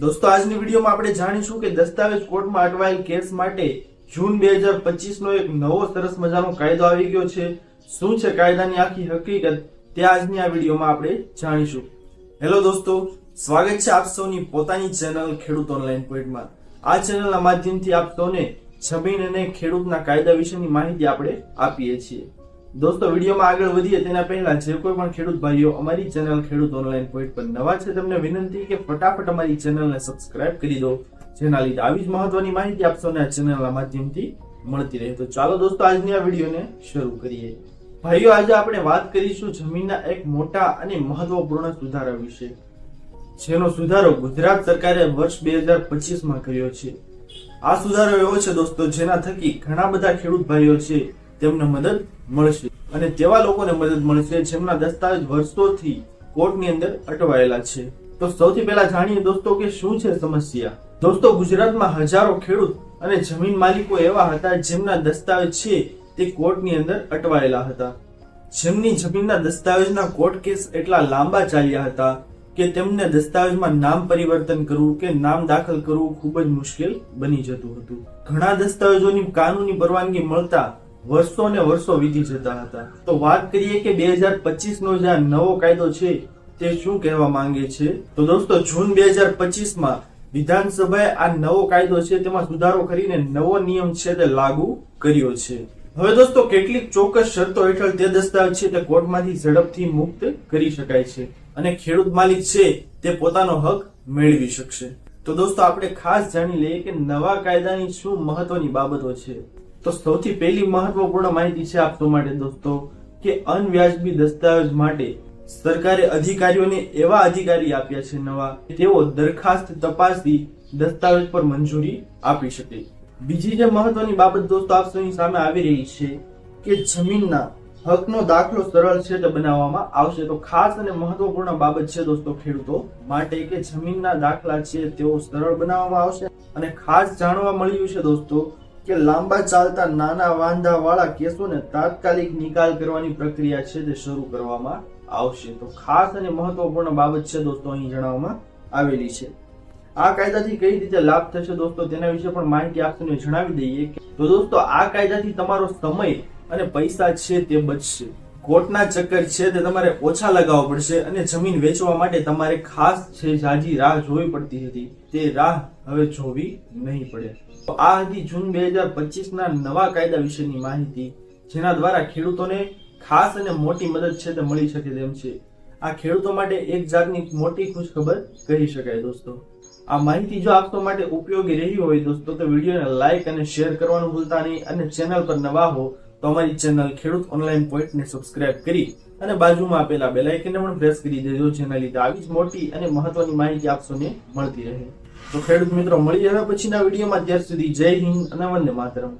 દોસ્તો, આજની વિડીયોમાં આપણે જાણીશું કે દસ્તાવેજ કોર્ટમાં અટવાયેલ કેસ માટે જૂન બે હજાર પચીસ નો એક નવો સરસ મજાનો કાયદો આવી ગયો છે. શું છે કાયદાની આખી હકીકત? તે આજની આ વિડીયોમાં આપણે જાણીશું. હેલો દોસ્તો, સ્વાગત છે આપ સૌની પોતાની ચેનલ ખેડૂત ઓનલાઈન પોઈન્ટમાં. આ ચેનલના માધ્યમથી આપ સૌને જમીન અને ખેડૂતના કાયદા વિશેની માહિતી આપણે આપીએ છીએ. દોસ્તો, વિડીયોમાં આગળ વધીએ તેના પહેલા જે કોઈ પણ ખેડૂત ભાઈઓ અમારી ચેનલ ખેડૂત ઓનલાઈન પોઈન્ટ પર નવા છે, તમને વિનંતી કે ફટાફટ અમારી ચેનલને સબસ્ક્રાઇબ કરી દો, જેના લીધે આવી જ મહત્વની માહિતી આપ આ ચેનલના માધ્યમથી મળતી રહે. તો ચાલો દોસ્તો, આજની આ વિડીયોને શરૂ કરીએ. ભાઈઓ, આજે આપણે વાત કરીશું જમીનના એક મોટા અને મહત્વપૂર્ણ સુધારા વિશે, જેનો સુધારો ગુજરાત સરકારે વર્ષ બે હજાર પચીસમાં કર્યો છે. આ સુધારો એવો છે દોસ્તો, જેના થકી ઘણા બધા ખેડૂત ભાઈઓ છે તેમને મદદ મળશે. અને તેવા લોકોને મદદ મળશે, જેમના દસ્તાવેજ વર્ષોથી કોર્ટની અંદર અટવાયેલા છે. તો સૌથી પહેલા જાણીએ દોસ્તો કે શું છે સમસ્યા? દોસ્તો, ગુજરાતમાં હજારો ખેડૂત અને જમીન માલિકો એવા હતા જેમના દસ્તાવેજ છે તે કોર્ટની અંદર અટવાયેલા હતા. જેમની જમીનના દસ્તાવેજના કોર્ટ કેસ એટલા લાંબા ચાલ્યા હતા કે તેમને દસ્તાવેજમાં નામ પરિવર્તન કરવું કે નામ દાખલ કરવું ખૂબ જ મુશ્કેલ બની જતું હતું. ઘણા દસ્તાવેજોની કાનૂની પરવાનગી મળતા વર્ષો ને વર્ષો વીતી જતા હતા. તો વાત કરીએ કે બે હજાર પચીસ નો જે નવો કાયદો છે, તે શું કહેવા માંગે છે? તો દોસ્તો, જૂન બે હજાર પચીસમાં વિધાનસભાએ આ નવો કાયદો છે, તેમાં સુધારો કરીને નવો નિયમ છે તે લાગુ કર્યો છે. હવે દોસ્તો, કેટલીક ચોક્કસ શરતો હેઠળ તે દસ્તાવેજ છે તે કોર્ટમાંથી ઝડપથી મુક્ત કરી શકાય છે અને ખેડૂત માલિક છે તે પોતાનો હક મેળવી શકશે. તો દોસ્તો, આપણે ખાસ જાણી લઈએ કે નવા કાયદાની શું મહત્વની બાબતો છે. તો સૌથી પહેલી મહત્વપૂર્ણ માહિતી છે આપતો માટે દોસ્તો, કે અનવ્યાજબી દસ્તાવેજ માટે સરકારે અધિકારીઓને એવા અધિકારી આપ્યા છે નવા તેઓ દરખાસ્ત તપાસી દસ્તાવેજ પર મંજૂરી આપી શકે. બીજી જે મહત્વની બાબત દોસ્તો આપ સૌની સામે આવી રહી છે કે જમીનના હકનો દાખલો સરળ છે તે બનાવવામાં આવશે. તો ખાસ અને મહત્વપૂર્ણ બાબત છે દોસ્તો ખેડૂતો માટે કે જમીનના દાખલા છે તેઓ સરળ બનાવવામાં આવશે. અને ખાસ જાણવા મળ્યું છે દોસ્તો કે લાંબા ચાલતા નાના વાંધા વાળા કેસોને તાત્કાલિક નિકાલ કરવાની પ્રક્રિયા છે તે શરૂ કરવામાં આવશે. તો ખાસ અને મહત્વપૂર્ણ બાબત છે દોસ્તો અહીં જણાવવામાં આવેલી છે. આ કાયદાથી કઈ રીતે લાભ થશે દોસ્તો તેના વિશે પણ માહિતી આપશે જણાવી દઈએ તો દોસ્તો આ કાયદાથી તમારો સમય અને પૈસા છે તે બચશે. કોર્ટના ચક્કર છે તે તમારે ઓછા લગાવવા પડશે અને જમીન વેચવા માટે તમારે ખાસ છે જાજી રાહ જોવી પડતી હતી. તે રાહ હવે જોવી નહીં પડે. આ હતી જૂન બે હજાર પચીસ ના નવા કાયદા વિશેની માહિતી, જેના દ્વારા ખેડૂતોને ખાસ અને મોટી મદદ છે તે મળી શકે તેમ છે. આ ખેડૂતો માટે એક જાતની મોટી ખુશખબર કહી શકાય દોસ્તો. આ માહિતી જો આપતો માટે ઉપયોગી રહી હોય દોસ્તો, તો વિડીયોને લાઇક અને શેર કરવાનું ભૂલતા નહીં અને ચેનલ પર નવા હો, તો અમારી ચેનલ ખેડૂત ઓનલાઈન પોઈન્ટને સબસ્ક્રાઇબ કરી અને બાજુમાં આપેલા બેલાઇકનને પણ પ્રેસ કરી દેજો, જેના લીધે આવી જ મોટી અને મહત્વની માહિતી આપશોને મળતી રહે. તો ખેડૂત મિત્રો મળી હવે પછીના વિડીયોમાં. ત્યાર સુધી જય હિન્દ અને વંદે માતરમ.